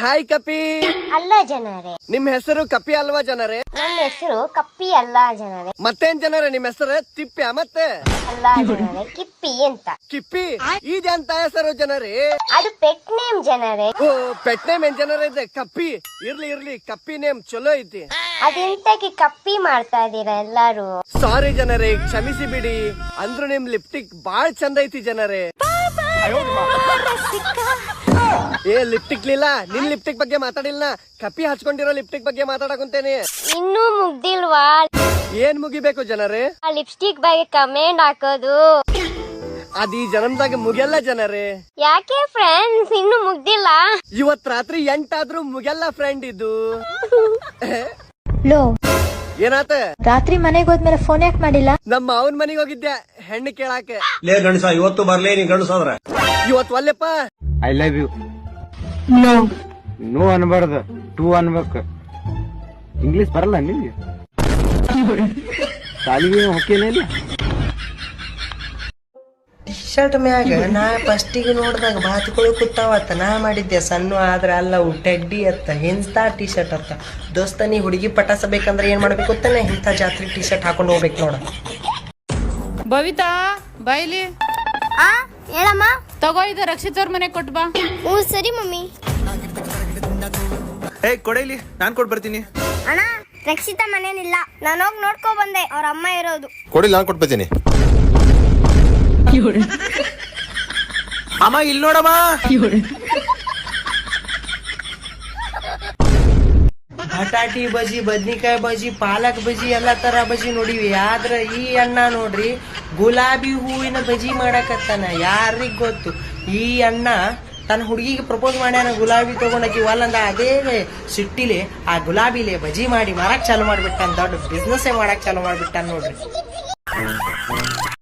Hi ಕಪಿ. ಅಲ್ಲ ಜನರೇ. ನಿಮ್ ಹೆಸರು ಕಪಿ ಅಲ್ವಾ ಜನರೇ? ನನ್ನ ಹೆಸರು ಕಪ್ಪಿ ಅಲ್ಲ ಜನರೇ. ಮತ್ತೇನ್ ಜನರೇ ನಿಮ್ ಹೆಸರು? ತಿಪ್ಪೆ ಮತ್ತೆ? ಅಲ್ಲ ಜನರೇ ಕಿಪ್ಪಿ ಅಂತ. ಕಿಪ್ಪಿ? ಇದೆಂತ ಹೆಸರು ಜನರೇ. ಅದು ಪೆಟ್ ನೇಮ್ ಜನರೇ. ಓ ಪೆಟ್ ನೇಮ್ ಏನ್ ಜನರ ಇದೆ? ಕಪ್ಪಿ. ಇರ್ಲಿ ಇರ್ಲಿ ಕಪ್ಪಿ ನೇಮ್ ಚಲೋ ಐತಿ. ಅದೆಂತಕ್ಕೆ ಕಪ್ಪಿ ಮಾಡ್ತಾ ಇದೀರಾ ಎಲ್ಲಾರು? ಸಾರಿ ಜನರೇ ಕ್ಷಮಿಸಿ ಬಿಡಿ. ಅಂದ್ರು ನಿಮ್ ಲಿಪ್ಟಿಕ್ ಬಾಳ್ ಚಂದ ಐತಿ ಜನರೇ. ಏ ಲಿಪ್ಟಿಕ್ ಲಿಲ್ಲ ನಿನ್ ಲಿಪ್ಟಿಕ್ ಬಗ್ಗೆ ಮಾತಾಡಿಲ್ಲ ಕಪ್ಪಿ ಹಚ್ಕೊಂಡಿರೋ ಲಿಪ್ಟಿಕ್ ಬಗ್ಗೆ ಮಾತಾಡಕುಂತೇನೆ. ಇನ್ನೂ ಮುಗ್ದಿಲ್ವಾ? ಏನ್ ಮುಗಿಬೇಕು ಜನರೇ? ಆ ಲಿಪ್ಸ್ಟಿಕ್ ಬಗ್ಗೆ ಕಮೆಂಟ್ ಹಾಕೋದು. ಅದ್ ಈ ಜನ್ಮದಾಗ ಮುಗಿಯಲ್ಲ ಜನರೇ. ಯಾಕೆ ಫ್ರೆಂಡ್ಸ್ ಇನ್ನು ಮುಗ್ದಿಲ್ಲ. ಇವತ್ ರಾತ್ರಿ ಎಂಟಾದ್ರೂ ಮುಗಿಯಲ್ಲ ಫ್ರೆಂಡ್ ಇದು. ಲೋ. ಏನಾತ? ರಾತ್ರಿ ಮನೆಗೆ ಹೋದ್ಮೇಲೆ ಫೋನ್ ಯಾಕೆ ಮಾಡಿಲ್ಲ? ನಮ್ಮ ಅವನ್ ಮನೆಗೆ ಹೋಗಿದ್ದೆ ಹೆಣ್ಣು ಕೇಳಾಕ. ಲೇ ಗಣಸ ಇವತ್ತು ಬರ್ಲೇ ನೀ ಗಣಸಾದ್ರ ಇವತ್ ಒಲ್ಲೆಪ್ಪ ಐ ಲವ್ ಯು ನೋ ಅನ್ಬಾರ್ದು. ಟೂ ಅನ್ಬೇಕು. ಇಂಗ್ಲಿಷ್ ಬರಲ್ಲ ನಿಮ್ಗೆ? ಶಾಲಿಗೆ ಹೊಕ್ಕೇನೇ ಇಲ್ಲ. ಶರ್ಟ್ ಮ್ಯಾಗ ನಾ ಫಸ್ಟಿಗೆ ನೋಡಿದಾಗ ಬಾತುಗಳು ಕೂತಾವತ್ತ ನಾ ಮಾಡಿದ್ದೆ. ಸಣ್ಣ ಆದ್ರ ಅಲ್ಲವು ಟೆಡ್ಡಿ ಅತ್ತ ಇಂಥ ಟಿ ಶರ್ಟ್ ಅತ್ತ. ದೋಸ್ತ ನೀ ಹುಡುಗಿ ಪಟಾಸಬೇಕಂದ್ರೆ ಏನ್ ಮಾಡ್ಬೇಕು ಗೊತ್ತೇನೆ? ಇಂಥ ಜಾತ್ರೆ ಟಿ ಶರ್ಟ್ ಹಾಕೊಂಡು ಹೋಗ್ಬೇಕು ನೋಡ. ಬವಿತಾ ಬಾಯ್ಲಿ ಹೇಳಮ್ಮ. ತಗೋ ಇದು ರಕ್ಷಿತ್ ಅವ್ರ ಮನೆ ಕೊಟ್ಟು ಬಾ. ಹ್ಞೂ ಸರಿ ಮಮ್ಮಿ. ಏ ಕೊಡೈಲಿ ನಾನ್ ಕೊಟ್ ಬರ್ತೀನಿ. ಅಣ್ಣ ರಕ್ಷಿತಾ ಮನೇನಿಲ್ಲ. ನಾನು ಹೋಗಿ ನೋಡ್ಕೊ ಬಂದೆ. ಅವ್ರ ಅಮ್ಮ ಇರೋದು. ಕೊಡಿ ನಾನು ಕೊಟ್ಬಿಡ್ತೀನಿ ಅಮ್ಮ ಇಲ್ಲಿ ನೋಡಮ್ಮ. ಬಟಾಟಿ ಬಜಿ ಬದ್ನಿಕಾಯಿ ಬಜಿ ಪಾಲಕ್ ಬಜಿ ಎಲ್ಲ ತರ ಬಜಿ ನೋಡಿವಿ. ಆದ್ರ ಈ ಅಣ್ಣ ನೋಡ್ರಿ, ಗುಲಾಬಿ ಹೂವಿನ ಬಜಿ ಮಾಡಕತ್ತಾನ, ಯಾರಿಗ್ ಗೊತ್ತು? ಈ ಅಣ್ಣ ತನ್ನ ಹುಡುಗಿಗೆ ಪ್ರಪೋಸ್ ಮಾಡ್ಯಾನ, ಗುಲಾಬಿ ತಗೊಂಡಿ ಒಲ್ಲಂದ ಅದೇ ಸಿಟ್ಟಿಲಿ ಆ ಗುಲಾಬಿಲೆ ಬಜಿ ಮಾಡಿ ಮಾರಕ್ ಚಾಲು ಮಾಡ್ಬಿಟ್ಟಾನ, ದೊಡ್ಡ ಬಿಸ್ನೆಸ್ ಮಾಡಕ್ ಚಾಲು ಮಾಡ್ಬಿಟ್ಟಾನ ನೋಡ್ರಿ.